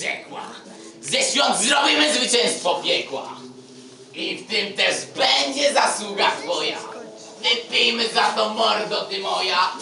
zrzekła. Ze świąt zrobimy zwycięstwo piekła. I w tym też będzie zasługa twoja. Wypijmy za to mordo ty moja.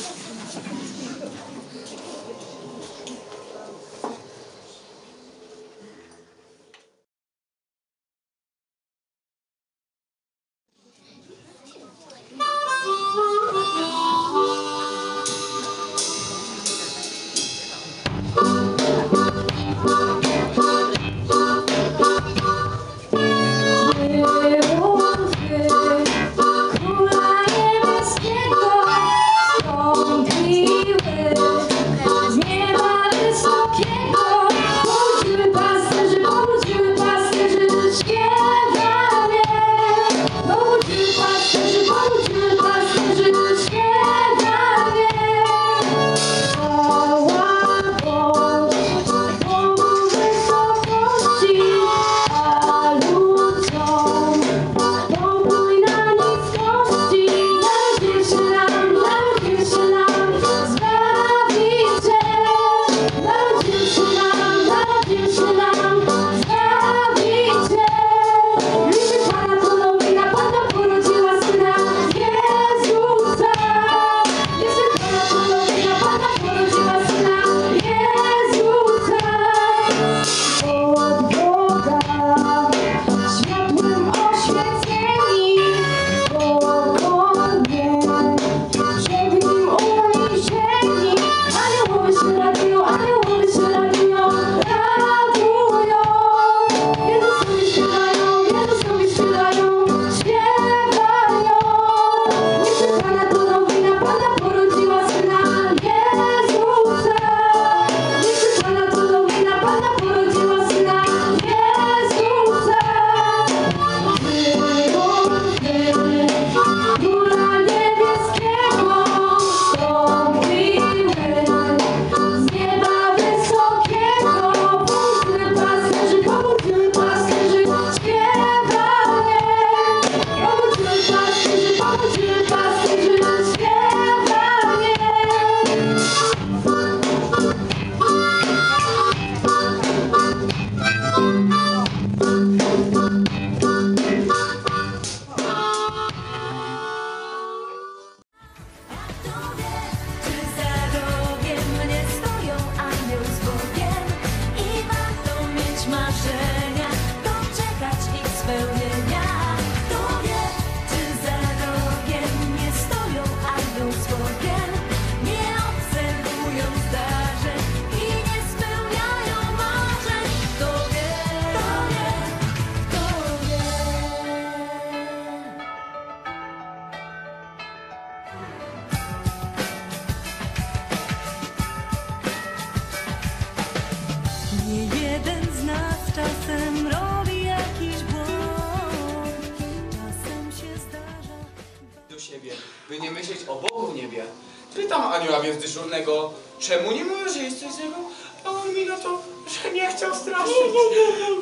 Czemu nie możesz jeść coś z niego? A on mi na to, że nie chciał straszyć.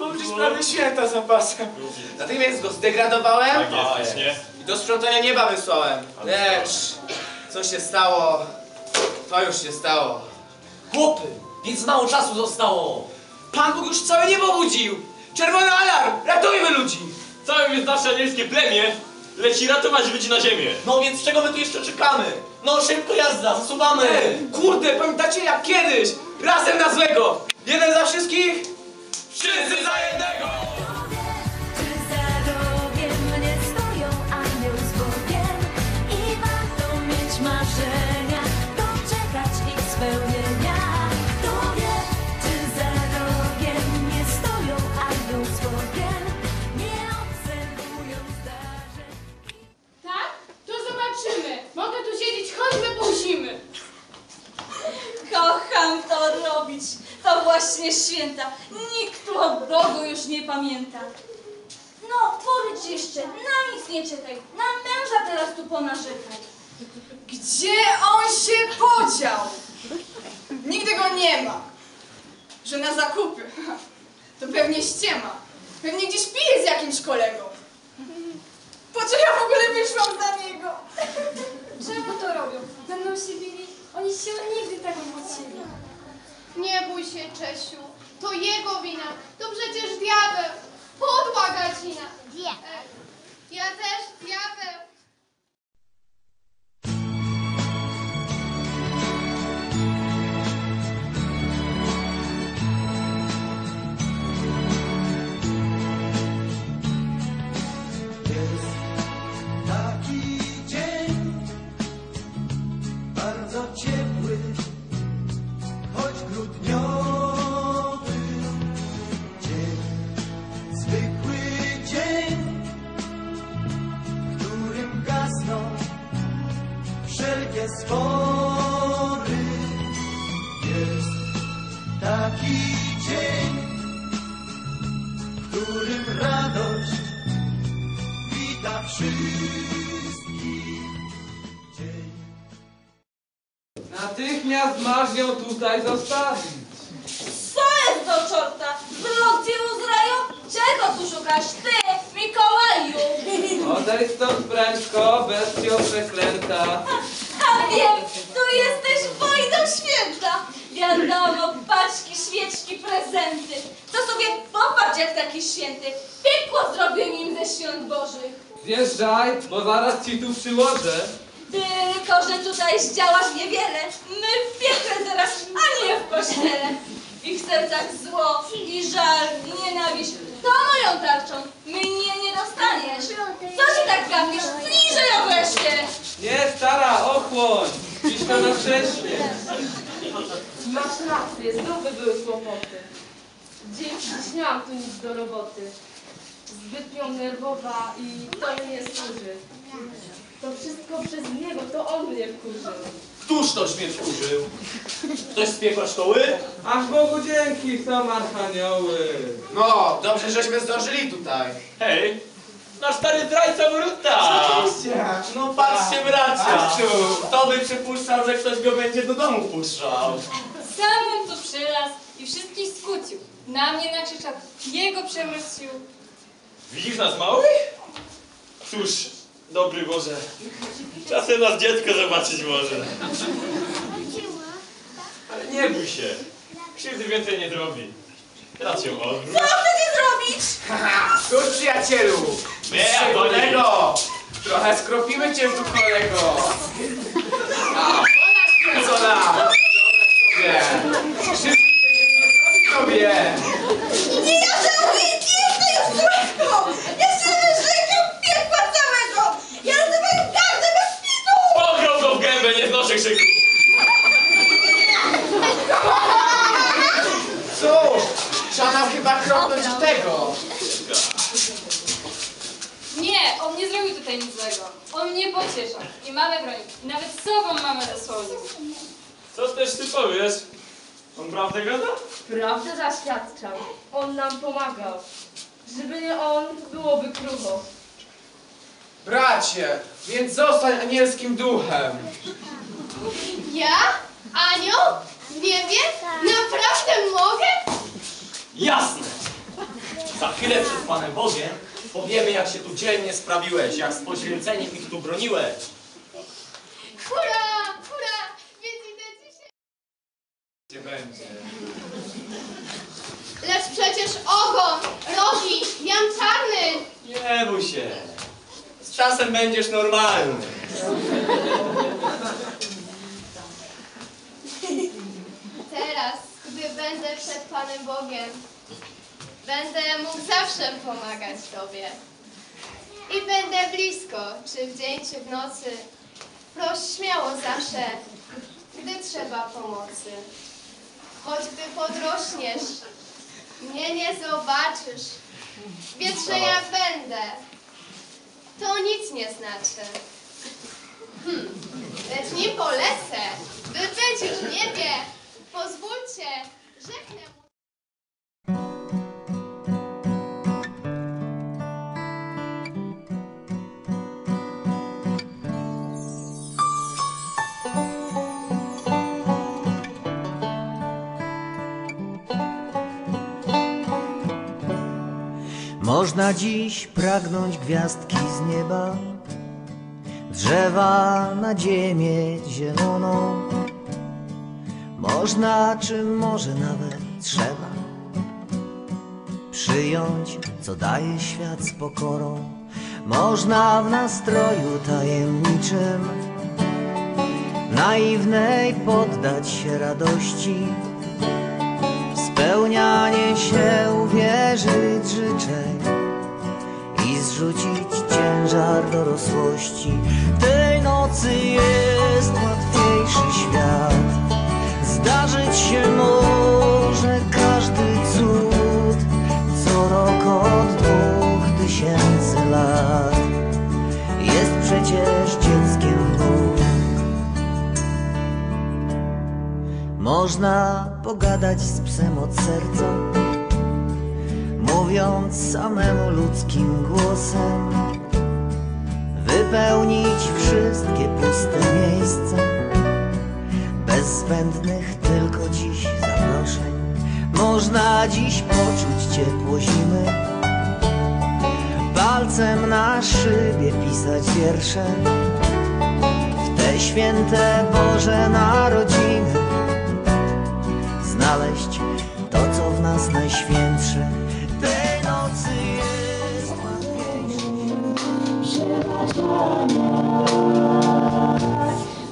Mam przecież prawie święta za pasem. Natychmiast go zdegradowałem. Tak I do sprzątania nieba wysłałem. Lecz, co się stało, to już się stało. Chłopy, więc mało czasu zostało. Pan Bóg już całe niebo budził. Czerwony alarm, ratujmy ludzi. Całe jest nasze anielskie plemię leci ratować ludzi na ziemię. No więc czego my tu jeszcze czekamy? No szybko jazda, zasuwamy! Kurde, pamiętacie jak kiedyś? Razem na złego! Jeden za wszystkich, wszyscy za jednego! Gdzie on się podział? Nigdy go nie ma. Że na zakupy. To pewnie ściema. Pewnie gdzieś pije z jakimś kolegą. Po co ja w ogóle wyszłam za niego? Czemu to robią? Ze mną się bili. Oni się nigdy tak nie mocili. Nie bój się, Czesiu. To jego wina. To przecież diabeł. Podła gadzina. E, ja też diabeł. Natychmiast masz ją tutaj zostawić. Co jest do czorta? Wylot z raju? Czego tu szukasz? Ty, Mikołaju! Odejdź stąd prędko, bestio przeklęta. A wiem, tu jesteś wojną święta. Wiadomo, paczki, świeczki, prezenty. To sobie popatrz jak taki święty. Piekło zrobię im ze świąt bożych. Zjeżdżaj, bo zaraz ci tu przyłożę. Tylko, że tutaj zdziałasz niewiele. My w piekle teraz, a nie w kościele. W ich sercach zło i żal i nienawiść. To moją tarczą. Mnie nie dostaniesz. Co się tak gapisz? Zniżej wreszcie. Nie, stara, ochłoń. Dziś to na wcześnie. Masz rację, znów by były kłopoty. Dzięki dziś nie mam tu nic do roboty. Zbytnio nerwowa i to mi nie służy. To wszystko przez niego, to on mnie wkurzył. Któż toś mnie wkurzył? Ktoś z piekła szkoły? Aż Bogu dzięki, są archanioły. No, dobrze, żeśmy zdążyli tutaj. Hej, nasz stary zdrajca Boruta! No patrzcie bracia! Kto by przypuszczał, że ktoś go będzie do domu wpuszczał? Sam on tu przylazł i wszystkich skłócił. Na mnie nakrzyczał, jego przemyślił. Widzisz nas małych? Cóż, dobry Boże, czasem nas dziecko zobaczyć może. Ale nie bój się, krzywdy więcej nie zrobi. Teraz się odwróć. Co chcecie zrobić? Cóż, przyjacielu, Nie, ja to nie. kolego, trochę skropimy cię tu, kolego. A, co na? Dobra sobie. Krzywdy cię nie zrobi tobie. Nie, ja żałuję, nie jestem już złego! Ja się wyrzekam piekła całego! Ja rozumiem każdy bez pisu! Pograł go w gębę, nie znoszę krzyku. Cóż, trzeba nam chyba kropnąć w tego. Nie, on nie zrobił tutaj nic złego. On mnie pocieszał i mamy broń. I nawet sobą mamy zasłonił. Co też ty powiesz? On prawdę gada? Prawdę zaświadczał. On nam pomagał. Żeby nie on, byłoby krucho. Bracie, więc zostań anielskim duchem. Ja? Anioł? Nie wiem? Naprawdę mogę? Jasne! Za chwilę przed Panem Bogiem powiemy, jak się tu dzielnie sprawiłeś, jak z poświęceniem ich tu broniłeś. Hurra! Hurra! Więc idę dzisiaj. Gdzie będzie? Lecz przecież ogon, rogi, jam czarny. Nie bój się. Czasem będziesz normalny. Teraz, gdy będę przed Panem Bogiem, będę mógł zawsze pomagać Tobie. I będę blisko, czy w dzień, czy w nocy. Proś śmiało zawsze, gdy trzeba pomocy. Choćby podrośniesz, mnie nie zobaczysz. Wiedz, że ja będę. To nic nie znaczy. Hmm. Lecz nim polecę, by być już w niebie. Pozwólcie, rzeknę Można dziś pragnąć gwiazdki z nieba, drzewa na ziemię zieloną. Można, czy może nawet trzeba przyjąć, co daje świat z pokorą. Można w nastroju tajemniczym, naiwnej poddać się radości. Spełnianie się uwierzyć życzeń zrzucić ciężar dorosłości. Tej nocy jest łatwiejszy świat. Zdarzyć się może każdy cud, co rok od dwóch tysięcy lat. Jest przecież dzieckiem Bóg. Można pogadać z psem od serca, mówiąc samemu ludzkim głosem, wypełnić wszystkie puste miejsca, bez zbędnych tylko dziś zaproszeń. Można dziś poczuć ciepło zimy, palcem na szybie pisać wiersze, w te święte Boże Narodziny. Znaleźć to, co w nas najświętsze.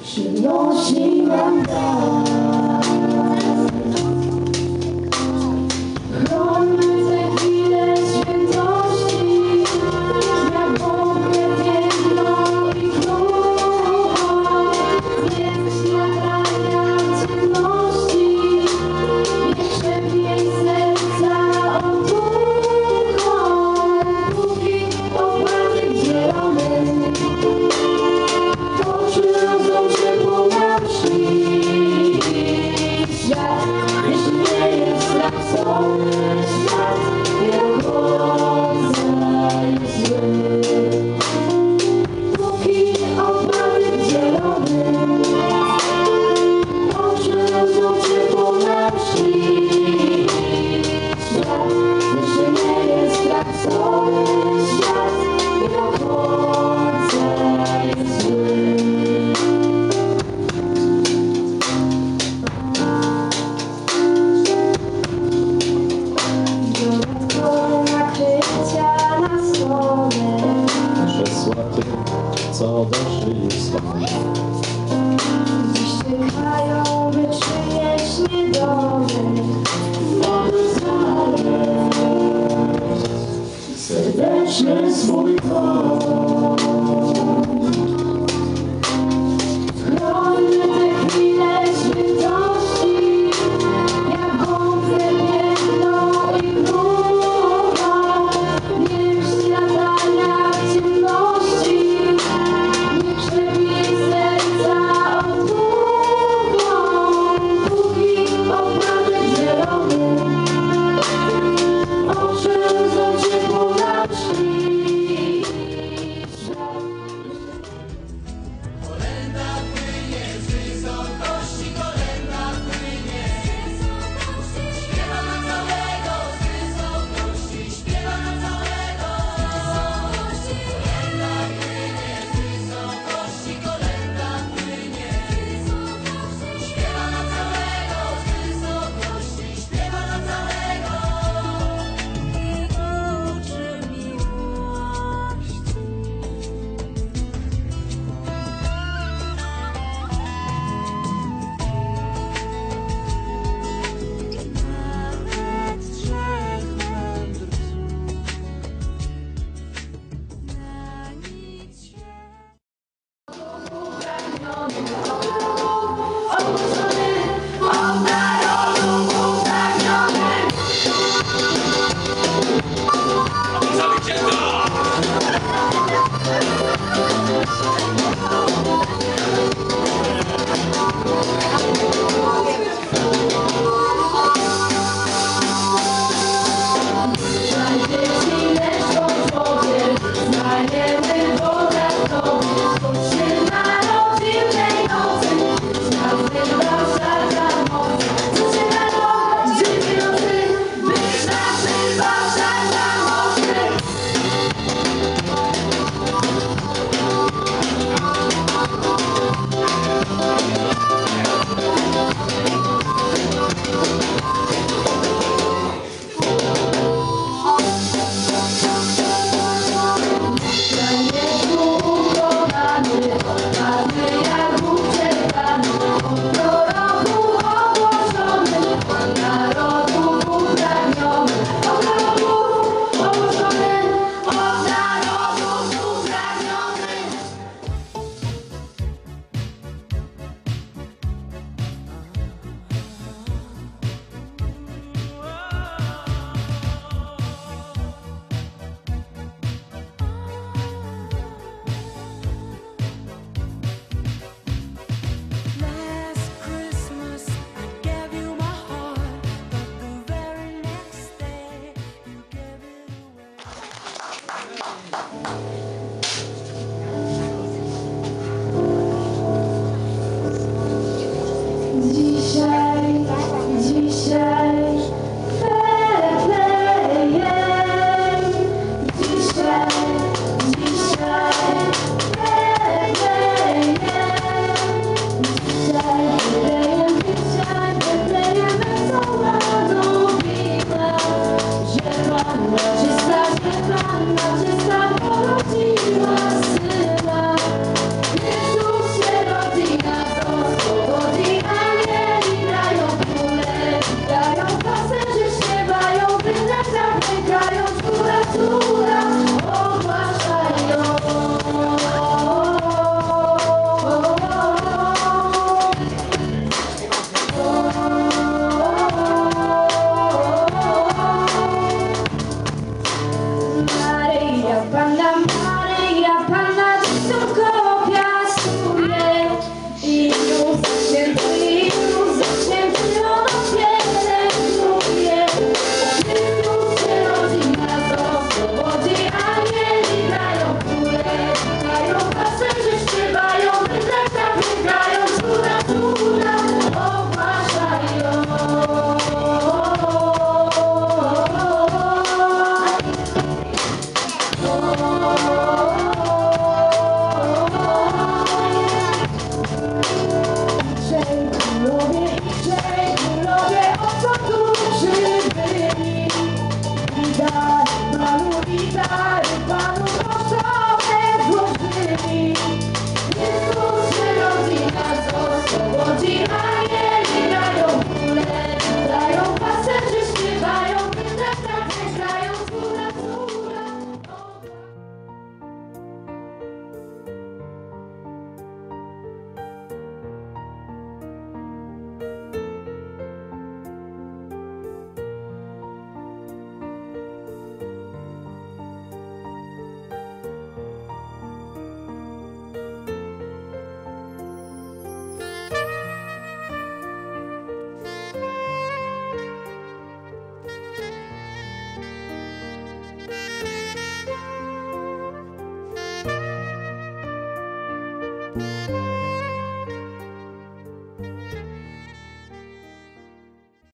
しようしな co doszli